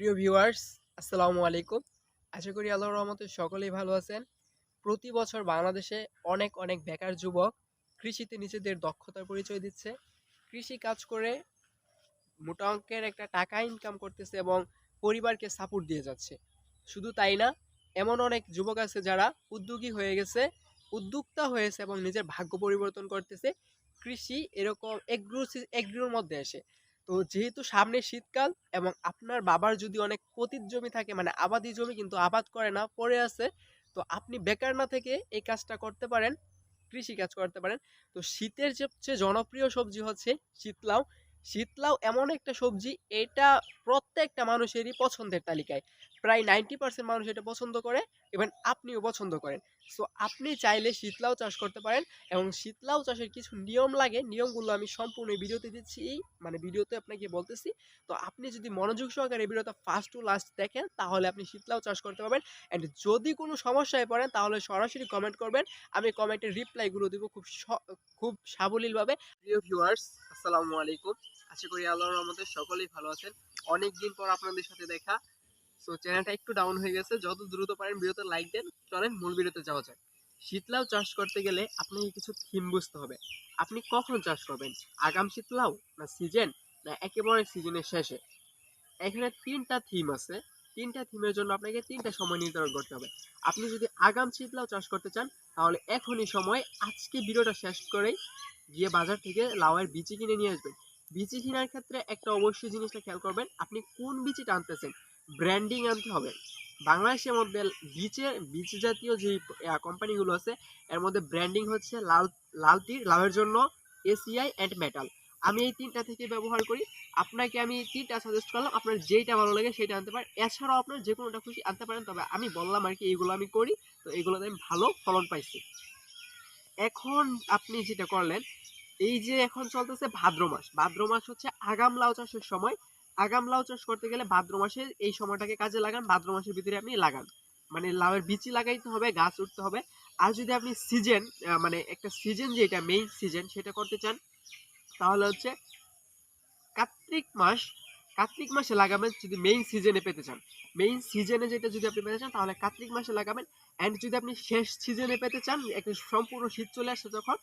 প্রিয় ভিউয়ার্স, আসসালামু আলাইকুম। আশা করি আল্লাহর রহমতে সকলেই ভালো আছেন। প্রতি বছর বাংলাদেশে অনেক অনেক বেকার যুবক কৃষিতে নিজেদের দক্ষতার পরিচয় দিচ্ছে। কৃষি কাজ করে মোটা অঙ্কের একটা টাকা ইনকাম করতেছে এবং পরিবারকে সাপোর্ট দিয়ে যাচ্ছে। শুধু তাই না, এমন অনেক যুবক আছে যারা উদ্যোগী হয়ে গেছে, উদ্যোক্তা হয়েছে এবং নিজের ভাগ্য পরিবর্তন করতেছে। কৃষি এরকম এগ্রো এগ্রোর মধ্যে এসে। তো যেহেতু সামনে শীতকাল এবং আপনার বাবার যদি অনেক পতিত জমি থাকে মানে আবাদি জমি কিন্তু আবাদ করে না, পড়ে আছে, তো আপনি বেকার না থেকে এই কাজটা করতে পারেন কৃষি কাজ করতে পারেন। তো শীতের সবচেয়ে জনপ্রিয় সবজি হচ্ছে শীতলাউ শীতলাউ এমন একটা সবজি, এটা প্রত্যেকটা মানুষেরই পছন্দের তালিকায়। প্রায় নাইনটি পার্সেন্ট মানুষ এটা পছন্দ করে এবং আপনিও পছন্দ করেন। সো আপনি চাইলে শীতলাউ চাষ করতে পারেন এবং শীতলাউ চাষের কিছু নিয়ম লাগে, নিয়মগুলো আমি সম্পূর্ণ ভিডিওতে দিচ্ছি। মানে ভিডিওতে আপনাকে বলতেছি, তো আপনি যদি মনোযোগ সহকারে ভিডিওটা ফার্স্ট টু লাস্ট দেখেন, তাহলে আপনি শীতলাউ চাষ করতে পারবেন। অ্যান্ড যদি কোনো সমস্যায় পড়েন, তাহলে সরাসরি কমেন্ট করবেন। আমি কমেন্টের রিপ্লাইগুলো দিব খুব খুব সাবলীলভাবে। প্রিয় ভিউয়ার্স আসসালামু আলাইকুম। আশা করি আল্লাহর রহমতে সকলেই ভালো আছেন। অনেক দিন পর আপনাদের সাথে দেখা। সো চ্যানেলটা একটু ডাউন হয়ে গেছে। যত দ্রুত পারেন ভিডিওতে লাইক দেন। চলেন মূল ভিডিওতে যাওয়া যাক। শীতলাউ চাষ করতে গেলে আপনাকে কিছু থিম বুঝতে হবে। আপনি কখন চাষ করবেন? আগাম শীতলাউ না সিজন না একেবারে সিজনের শেষে? এখানে তিনটা থিম আছে। তিনটা থিমের জন্য আপনাকে তিনটা সময় নির্ধারণ করতে হবে। আপনি যদি আগাম শীতলাউ চাষ করতে চান, তাহলে এখনই সময়। আজকে ভিডিওটা শেষ করেই গিয়ে বাজার থেকে লাউয়ের বিচি কিনে নিয়ে আসবেন। বিচি কেনার ক্ষেত্রে একটা অবশ্যই জিনিসটা খেয়াল করবেন, আপনি কোন বিচিটা আনতেছেন ব্র্যান্ডিং আনতে হবে। বাংলাদেশের মধ্যে বীজ জাতীয় যে কোম্পানিগুলো আছে, এর মধ্যে ব্র্যান্ডিং হচ্ছে লাল লাল তীর লাভের জন্য এসিআই অ্যান্ড মেটাল আমি এই তিনটা থেকে ব্যবহার করি। আপনাকে আমি তিনটা সাজেস্ট করলাম, আপনার যেইটা ভালো লাগে সেটা আনতে পারেন। এছাড়াও আপনার যে কোনোটা খুশি আনতে পারেন, তবে আমি বললাম আর কি, এইগুলো আমি করি। তো এইগুলোতে আমি ভালো ফলন পাইছি। এখন আপনি যেটা করলেন এই যে এখন চলতেছে ভাদ্র মাস। ভাদ্র মাস হচ্ছে আগাম লাউ চাষের সময়। আগাম লাউ চাষ করতে গেলে ভাদ্র মাসের এই সময়টাকে কাজে লাগান, ভাদ্র মাসের ভিতরে আপনি লাগান। মানে লাউয়ের বিচি লাগাইতে হবে, গাছ উঠতে হবে। আর যদি আপনি সিজন মানে একটা সিজন যেটা মেইন সিজন, সেটা করতে চান, তাহলে হচ্ছে কার্তিক মাস কার্তিক মাসে লাগাবেন যদি মেইন সিজনে পেতে চান। মেইন সিজনে যেটা যদি আপনি পেতে চান, তাহলে কার্তিক মাসে লাগাবেন। অ্যান্ড যদি আপনি শেষ সিজনে পেতে চান, একটা সম্পূর্ণ শীত চলে আসছে যখন,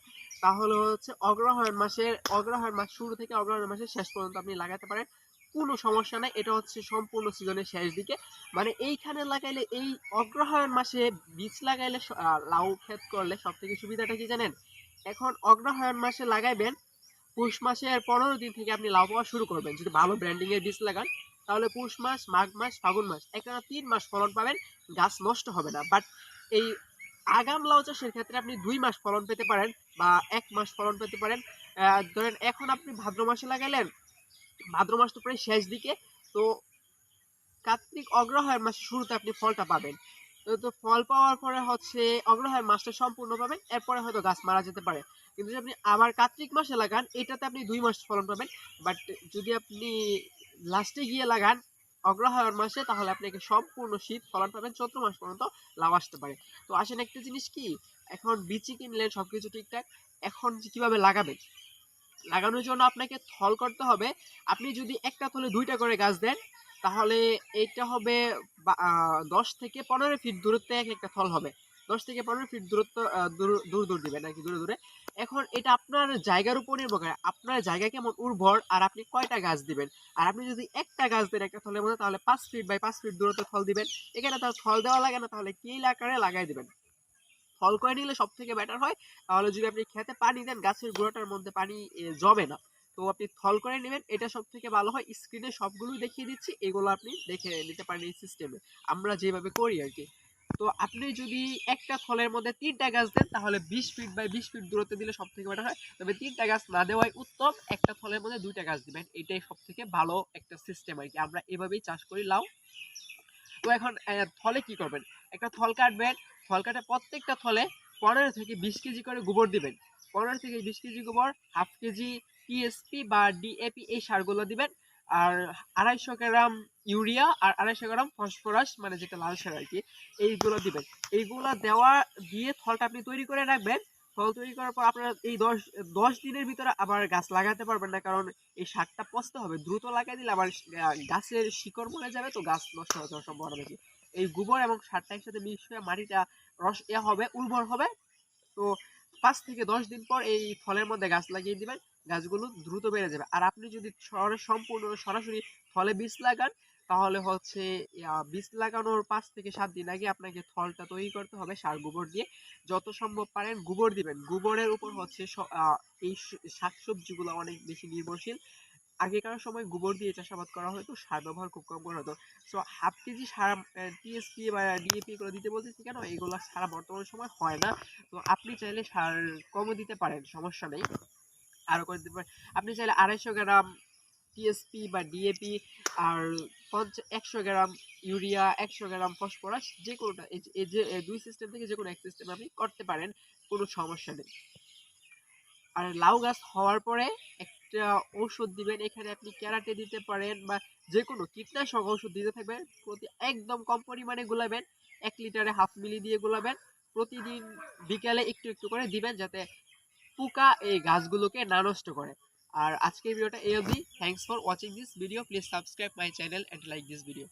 তাহলে হচ্ছে অগ্রহায়ণ মাসের, অগ্রহায়ণ মাস শুরু থেকে অগ্রহায়ণ মাসের শেষ পর্যন্ত আপনি লাগাতে পারেন। কোনো সমস্যা নাই, এটা হচ্ছে সম্পূর্ণ সিজনের শেষ দিকে। মানে এইখানে লাগাইলে এই অগ্রহায়ণ মাসে বীজ লাগাইলে লাউ ক্ষেত করলে সব থেকে সুবিধাটা কি জানেন? এখন অগ্রহায়ণ মাসে লাগাইবেন পুষ মাসের পনেরো দিন থেকে আপনি লাউ পাওয়া শুরু করবেন। যদি ভালো ব্র্যান্ডিং এর বীজ লাগান, তাহলে পুষ মাস, মাঘ মাস, ফাগুন মাস এখানে তিন মাস ফলন পাবেন, গাছ নষ্ট হবে না। বাট এই আগাম লাউ চাষের ক্ষেত্রে আপনি দুই মাস ফলন পেতে পারেন বা এক মাস ফলন পেতে পারেন। ধরেন এখন আপনি ভাদ্র মাসে লাগাইলেন ভাদ্র মাস তো প্রায় শেষ দিকে, তো কার্তিক অগ্রহায়ণ মাসের শুরুতে আপনি ফলটা পাবেন। তো ফল পাওয়ার পরে হচ্ছে অগ্রহায়ণ মাসটা সম্পূর্ণ পাবেন, এরপরে হয়তো গাছ মারা যেতে পারে। কিন্তু যদি আপনি আবার কার্তিক মাসে লাগান, এটাতে আপনি দুই মাস ফলন পাবেন। বাট যদি আপনি লাস্টে গিয়ে লাগান অগ্রহায়ণ মাসে, তাহলে আপনাকে সম্পূর্ণ শীত ফলন পাবেন, চৈত্র মাস পর্যন্ত লাভ আসতে পারে। তো আসেন একটা জিনিস কি, এখন বিচি কিনলেন সব কিছু ঠিকঠাক, এখন কীভাবে লাগাবেন? লাগানোর জন্য আপনাকে থল করতে হবে, আপনি যদি একটা থলে দুইটা করে গাছ দেন তাহলে এটা হবে দশ থেকে পনেরো ফিট দূরত্বে এক একটা থল হবে। দশ থেকে পনেরো ফিট দূরত্ব দূর দূর দূর দিবেন আর কি, দূরে দূরে। এখন এটা আপনার জায়গার উপর নির্ভর করে, আপনার জায়গা কেমন উর্বর আর আপনি কয়টা গাছ দিবেন? আর আপনি যদি একটা গাছ দেন একটা থলের মধ্যে, তাহলে পাঁচ ফিট বাই পাঁচ ফিট দূরত্বে ফল দিবেন। এখানে তার ফল দেওয়া লাগে না, তাহলে কিল আকারে লাগাই দিবেন। ফল করে নিলে সব থেকে বেটার হয়। তাহলে যদি আপনি খেতে পানি দেন, গাছের গোড়াটার মধ্যে পানি জমে না। তো আপনি থল করে নেবেন। এটা সব থেকে ভালো হয়। স্ক্রিনে সবগুলোই দেখিয়ে দিচ্ছি। এগুলো আপনি দেখে নিতে পারেন এই সিস্টেমে আমরা যেভাবে করি আর কি তো আপনি যদি একটা থলের মধ্যে তিনটা গাছ দেন, তাহলে বিশ ফিট বাই বিশ ফিট দূরত্বে দিলে সব থেকে বেটার হয়। তবে তিনটা গাছ না দেওয়াই উত্তম। একটা থলের মধ্যে দুইটা গাছ দিবেন। এটাই সব থেকে ভালো একটা সিস্টেম আর কি আমরা এভাবেই চাষ করি লাউ। তো এখন থলে কি করবেন? একটা থল কাটবেন। থল কাটে প্রত্যেকটা থলে পনেরো থেকে বিশ কেজি করে গোবর দিবেন। পনেরো থেকে বিশ কেজি গোবর, হাফ কেজি টিএসপি বা ডিএপি এই সারগুলো দিবেন। আর আড়াইশো গ্রাম ইউরিয়া আর আড়াইশো গ্রাম ফসফরাস মানে যেটা লাল সার আর কি, এইগুলো দিবেন। এইগুলো দেওয়া দিয়ে থলটা আপনি তৈরি করে রাখবেন। ফল তৈরি করার পর আপনারা এই দশ দশ দিনের ভিতরে আবার গাছ লাগাতে পারবেন না, কারণ এই সারটা পচতে হবে। দ্রুত লাগাই দিলে আবার গাছের শিকড় মরে যাবে, তো গাছ নষ্ট হয়ে যাওয়ার সম্ভাবনা বেশি। এই গোবর এবং সারটা একসাথে মিক্স হয়ে মাটিটা রস, এ হবে, উর্বর হবে। তো পাঁচ থেকে দশ দিন পর এই ফলের মধ্যে গাছ লাগিয়ে দিবেন। গাছগুলো দ্রুত বেড়ে যাবে। আর আপনি যদি সম্পূর্ণ সরাসরি ফলে বীজ লাগান, তাহলে হচ্ছে বীজ লাগানোর পাঁচ থেকে সাত দিন আগে আপনাকে ফলটা তৈরি করতে হবে সার গোবর দিয়ে। যত সম্ভব পারেন গোবর দিবেন। গোবরের উপর হচ্ছে এই শাকসবজিগুলো অনেক বেশি নির্ভরশীল। আগেকার সময় গোবর দিয়ে চাষাবাদ করা হতো, সার ব্যবহার খুব কম করা হতো। সো, হাফ কেজি সার টিএসপি বা ডিএপি এগুলো দিতে বলতেছি কেন? এগুলো সারা বর্তমান সময় হয় না। তো আপনি চাইলে সার কমও দিতে পারেন, সমস্যা নেই। আরও করে দিতে পারেন। আপনি চাইলে আড়াইশো গ্রাম টিএসপি বা ডিএপি আর পঞ্চ, একশো গ্রাম ইউরিয়া, একশো গ্রাম ফসফরাস যে কোনোটা এই যে- দুই সিস্টেম থেকে যে কোনো এক সিস্টেম আপনি করতে পারেন, কোনো সমস্যা নেই। আর লাউ গাছ হওয়ার পরে একটা ঔষধ দিবেন, এখানে আপনি ক্যারাটে দিতে পারেন বা যে কোনো কীটনাশক ওষুধ দিতে থাকবেন, প্রতি একদম কম পরিমাণে গোলাবেন, এক লিটারে হাফ মিলি দিয়ে গোলাবেন, প্রতিদিন বিকালে একটু একটু করে দিবেন যাতে পোকা এই গাছগুলোকে না নষ্ট করে। আর আজকের ভিডিওটা এই অবধি। Thanks for watching this video please subscribe my channel and like this video